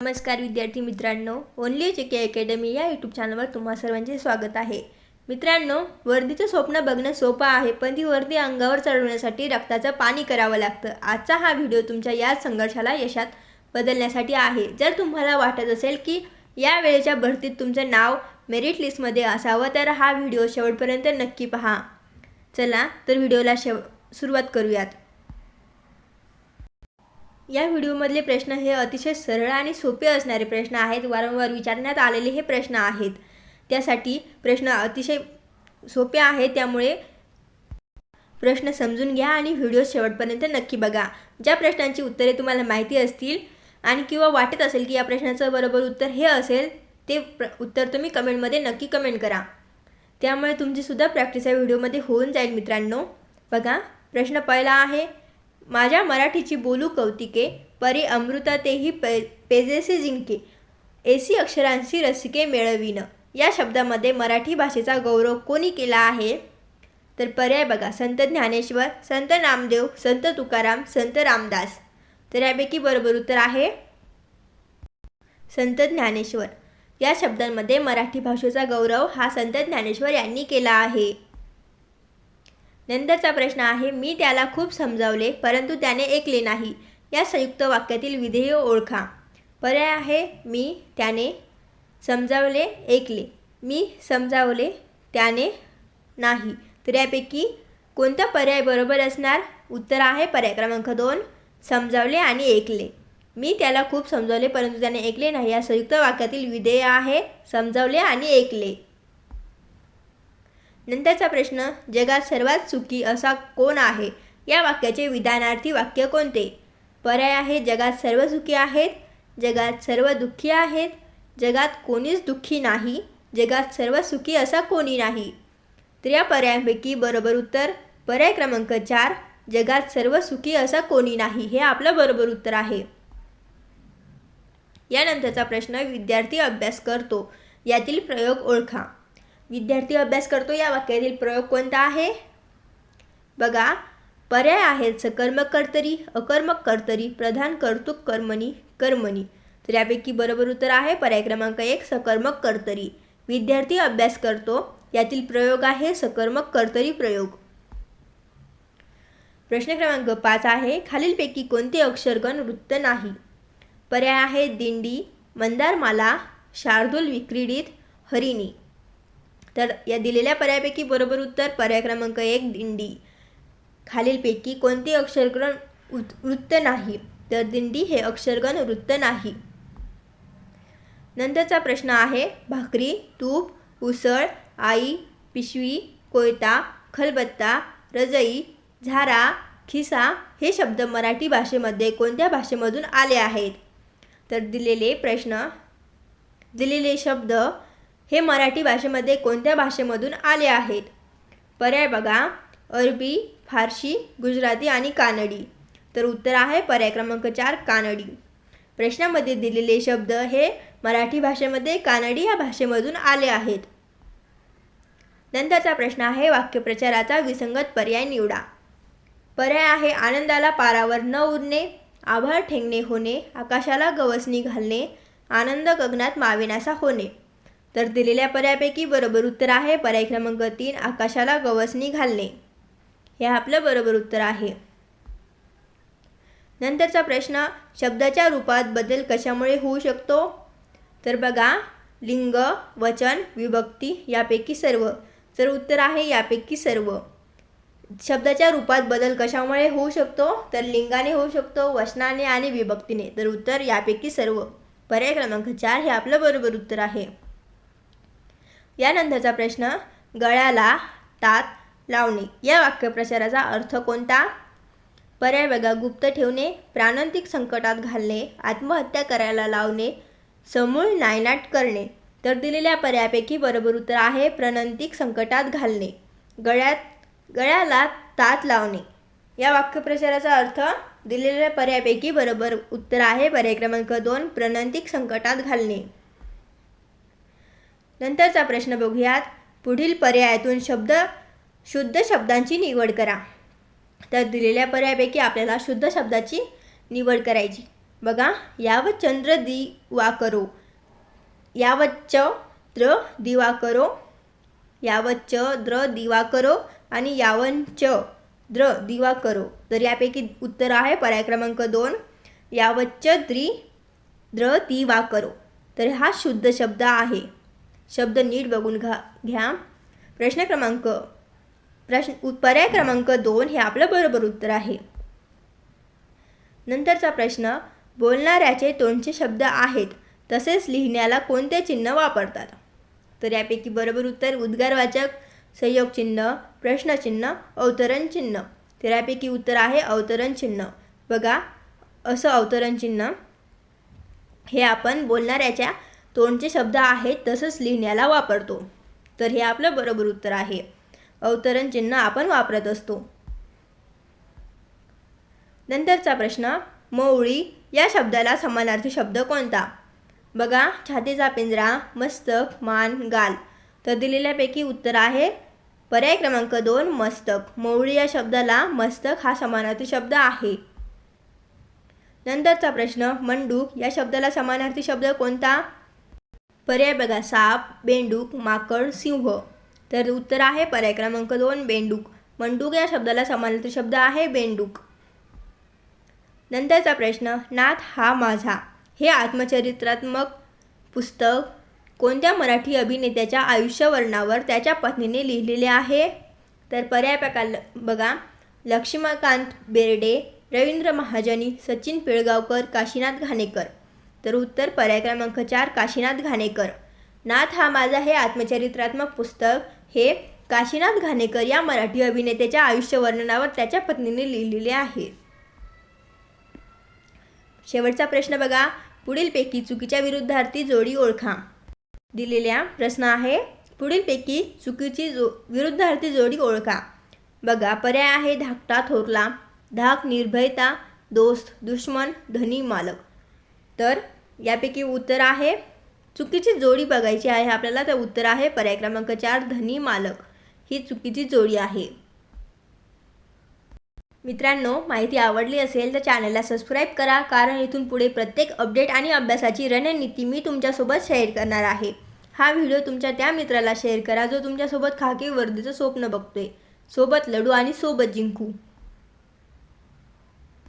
नमस्कार विद्यार्थी मित्रांनो ओनली जे के अकॅडमी या यूट्यूब चॅनलवर तुम्हा सर्वांचे स्वागत आहे. मित्रांनो वर्दीचं स्वप्न बघणं सोपं आहे पण ती वर्दी अंगावर चढवण्यासाठी रक्ताचं पाणी करावं लागतं. आजचा हा व्हिडिओ तुमच्या या संघर्षाला यशात बदलण्यासाठी आहे. जर तुम्हाला वाटत असेल की या वेळेच्या भरतीत तुमचं नाव मेरिट लिस्टमध्ये असावं तर हा व्हिडिओ शेवटपर्यंत नक्की पहा. चला तर व्हिडिओला शेव सुरुवात करूयात. या व्हिडिओमधले प्रश्न हे अतिशय सरळ आणि सोपे असणारे प्रश्न आहेत. वारंवार विचारण्यात आलेले हे प्रश्न आहेत. त्यासाठी प्रश्न अतिशय सोपे आहेत. त्यामुळे प्रश्न समजून घ्या आणि व्हिडिओ शेवटपर्यंत नक्की बघा. ज्या प्रश्नांची उत्तरे तुम्हाला माहिती असतील आणि किंवा वाटत असेल की या प्रश्नाचं बरोबर उत्तर हे असेल ते प्र उत्तर तुम्ही कमेंटमध्ये नक्की कमेंट करा. त्यामुळे तुमचीसुद्धा प्रॅक्टिस या व्हिडिओमध्ये होऊन जाईल मित्रांनो. बघा प्रश्न पहिला आहे माझ्या मराठीची बोलू कौतिके परी अमृता तेही पे पेजेसे जिंके एसी अक्षरांशी रसिके मिळविन या शब्दामध्ये मराठी भाषेचा गौरव कोणी केला आहे? तर पर्याय बघा. संत ज्ञानेश्वर संत नामदेव संत तुकाराम संत रामदास. तर यापैकी बरोबर उत्तर आहे संत ज्ञानेश्वर. या शब्दांमध्ये मराठी भाषेचा गौरव हा संत ज्ञानेश्वर यांनी केला आहे. नंतरचा प्रश्न आहे मी त्याला खूप समजावले परंतु त्याने ऐकले नाही. या संयुक्त वाक्यातील विधेय ओळखा. पर्याय आहे मी त्याने समजावले ऐकले. मी समजावले त्याने नाही. तर यापैकी कोणता पर्याय बरोबर असणार? उत्तर आहे पर्याय क्रमांक दोन समजावले आणि ऐकले. मी त्याला खूप समजावले परंतु त्याने ऐकले नाही. या संयुक्त वाक्यातील विधेय आहे समजावले आणि ऐकले. नंतरचा प्रश्न जगात सर्वात सुखी असा कोण आहे? या वाक्याचे विधानार्थी वाक्य कोणते? पर्याय आहे जगात सर्व सुखी आहेत जगात सर्व दुःखी आहेत जगात कोणीच दुःखी नाही जगात सर्व सुखी असा कोणी नाही. तर या पर्यायांपैकी बरोबर उत्तर पर्याय क्रमांक चार जगात सर्व सुखी असा कोणी नाही हे आपलं बरोबर उत्तर आहे. यानंतरचा प्रश्न विद्यार्थी अभ्यास करतो यातील प्रयोग ओळखा. विद्यार्थी अभ्यास करतो या वाक्यातील प्रयोग कोणता आहे? बघा पर्याय आहेत सकर्मक कर्तरी अकर्मक कर्तरी प्रधान कर्तुक कर्मणी कर्मणी. तर यापैकी बरोबर उत्तर आहे पर्याय क्रमांक एक सकर्मक कर्तरी. विद्यार्थी अभ्यास करतो यातील प्रयोग आहे सकर्मक कर्तरी प्रयोग. प्रश्न क्रमांक पाच आहे खालीलपैकी कोणते अक्षरगण वृत्त नाही? पर्याय आहे दिंडी मंदारमाला शार्दूल विक्रीडित हरिणी. तर या दिलेल्या पर्यायापैकी बरोबर उत्तर पर्याय क्रमांक एक दिंडी. खालीलपैकी कोणते अक्षरगण वृत्त नाही? तर दिंडी हे अक्षरगण वृत्त नाही. नंतरचा प्रश्न आहे भाकरी तूप उसळ आई पिशवी कोयता खलबत्ता रजई झारा खिसा हे शब्द मराठी भाषेमध्ये कोणत्या भाषेमधून आले आहेत? तर दिलेले प्रश्न दिलेले शब्द हे मराठी भाषेमध्ये कोणत्या भाषेमधून आले आहेत? पर्याय बघा. अरबी फारशी गुजराती आणि कानडी. तर उत्तर आहे पर्याय क्रमांक चार कानडी. प्रश्नामध्ये दिलेले शब्द हे मराठी भाषेमध्ये कानडी या भाषेमधून आले आहेत. नंतरचा प्रश्न आहे वाक्यप्रचाराचा विसंगत पर्याय निवडा. पर्याय आहे आनंदाला पारावर न उडणे आभाळ ठेंगणे होणे आकाशाला गवसणी घालणे आनंद गगनात मावेनासा होणे. तर दिलेल्या पर्यायापैकी बरोबर उत्तर आहे. पर्याय क्रमांक तीन आकाशाला गवसणी घालणे. हे आपलं बरोबर उत्तर आहे. नंतरचा प्रश्न शब्दाच्या रूपात बदल कशामुळे होऊ शकतो? तर बघा लिंग वचन विभक्ती यापैकी सर्व. तर उत्तर आहे यापैकी सर्व. शब्दाच्या रूपात बदल कशामुळे होऊ शकतो? तर लिंगाने होऊ शकतो वचनाने आणि विभक्तीने. तर उत्तर यापैकी सर्व. पर्याय क्रमांक चार हे आपलं बरोबर उत्तर आहे. यानंतरचा प्रश्न गळ्याला तात लावणे. या वाक्यप्रचाराचा अर्थ कोणता? पर्याय बघा. गुप्त ठेवणे प्राणांतिक संकटात घालणे आत्महत्या करायला लावणे समूळ नायनाट करणे. तर दिलेल्या पर्यायापैकी बरोबर उत्तर आहे प्रणंतिक संकटात घालणे. गळ्यात गळ्याला तात लावणे. या वाक्यप्रचाराचा अर्थ दिलेल्या पर्यायापैकी बरोबर उत्तर आहे. पर्याय क्रमांक दोन प्रणंतिक संकटात घालणे. नंतरचा प्रश्न बघूयात. पुढील पर्यायातून शब्द शुद्ध शब्दांची निवड करा. तर दिलेल्या पर्यायापैकी आपल्याला शुद्ध शब्दाची निवड करायची. बघा याव चंद्र दिवा करो यावच्च द्र दिवा करो यावच्च द्र दिवा करो आणि यावंच द्र दिवा करो तर यापैकी उत्तर आहे पर्याय क्रमांक दोन. यावच्च द्री द्र दिवा करो तर हा शुद्ध शब्द आहे. शब्द नीट बघून घा घ्या. प्रश्न क्रमांक प्रश्न पर्याय क्रमांक दोन हे आपलं बरोबर उत्तर आहे. नंतरचा प्रश्न बोलणाऱ्याचे तोंडचे शब्द आहेत तसेच लिहिण्याला कोणते चिन्ह वापरतात? तर यापैकी बरोबर उत्तर उद्गारवाचक संयोग चिन्ह प्रश्नचिन्ह अवतरण चिन्ह. तर यापैकी उत्तर आहे अवतरण चिन्ह. बघा असं अवतरण चिन्ह हे आपण बोलणाऱ्याच्या तोंडचे शब्द आहेत तसंच लिहिण्याला वापरतो. तर हे आपलं बरोबर उत्तर आहे. अवतरण चिन्ह आपण वापरत असतो. नंतरचा प्रश्न मौळी या शब्दाला समानार्थी शब्द कोणता? बघा छातीचा पिंजरा मस्तक मान गाल. तर दिलेल्यापैकी उत्तर आहे पर्याय क्रमांक दोन मस्तक. मौळी या शब्दाला मस्तक हा समानार्थी शब्द आहे. नंतरचा प्रश्न मंडूक या शब्दाला समानार्थी शब्द कोणता? पर्याय बघा साप बेंडूक माकड सिंह. तर उत्तर आहे पर्याय क्रमांक दोन बेंडूक. मंडूक या शब्दाला समानार्थी शब्द आहे बेंडूक. नंतरचा प्रश्न नाथ हा माझा. हे आत्मचरित्रात्मक पुस्तक कोणत्या मराठी अभिनेत्याच्या आयुष्यवर्णावर त्याच्या पत्नीने लिहिलेले आहे? तर पर्याय प्रकार बघा लक्ष्मीकांत बेर्डे रवींद्र महाजनी सचिन पिळगावकर काशीनाथ घाणेकर. तर उत्तर पर्याय क्रमांक चार काशीनाथ घाणेकर. नाथ हा माझा हे आत्मचरित्रात्मक पुस्तक. हे काशीनाथ घाणेकर या मराठी अभिनेत्याच्या आयुष्यवर्णनावर त्याच्या पत्नीने लिहिलेले आहे. शेवटचा प्रश्न बघा. पुढीलपैकी चुकीच्या विरुद्धार्थी जोडी ओळखा. दिलेल्या प्रश्न आहे. पुढीलपैकी चुकीची जो विरुद्धार्थी जोडी ओळखा. बघा पर्याय आहे धाकटा थोरला. धाक निर्भयता दोस्त दुश्मन धनी मालक. तर यापैकी उत्तर आहे चुकीची जोडी बघायची आहे आपल्याला तर उत्तर आहे पर्याय क्रमांक चार धनी मालक. ही चुकीची जोडी आहे. मित्रांनो माहिती आवडली असेल तर चॅनलला सबस्क्राईब करा कारण इथून पुढे प्रत्येक अपडेट आणि अभ्यासाची रणनीती मी तुमच्यासोबत शेअर करणार आहे. हा व्हिडिओ तुमच्या त्या मित्राला शेअर करा जो तुमच्यासोबत खाकी वर्दीचं स्वप्न बघतोय. सोबत लढू आणि सोबत जिंकू.